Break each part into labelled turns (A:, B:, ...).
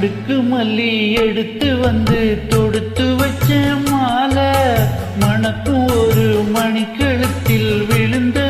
A: அடுக்கு மல்லி எடுத்து வந்து தொடுத்து வச்ச மாலை. மணக்கும் ஒரு மணிக்கழுத்தில்
B: விழுந்த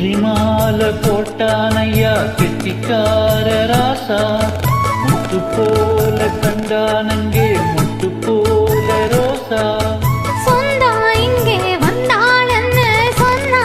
A: வெற்றி மாலை போட்டானையா கெட்டிக்கார ராசா முத்து போல கண்டானங்கே முத்து போல ரோசா
B: சொந்தா இங்கே வந்தாளன்னு சொன்னா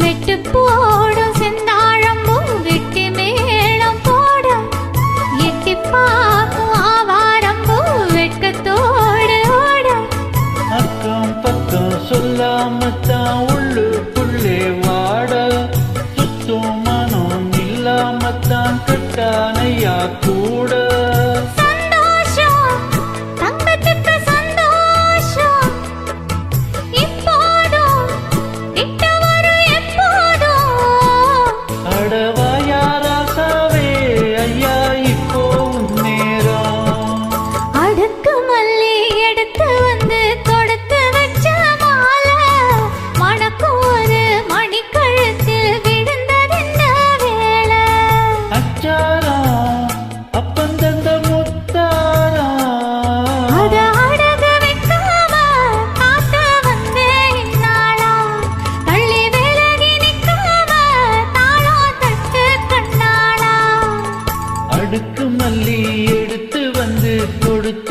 B: மெட்டு போ அடுக்கு மல்லி எடுத்து வந்து கொடுத்து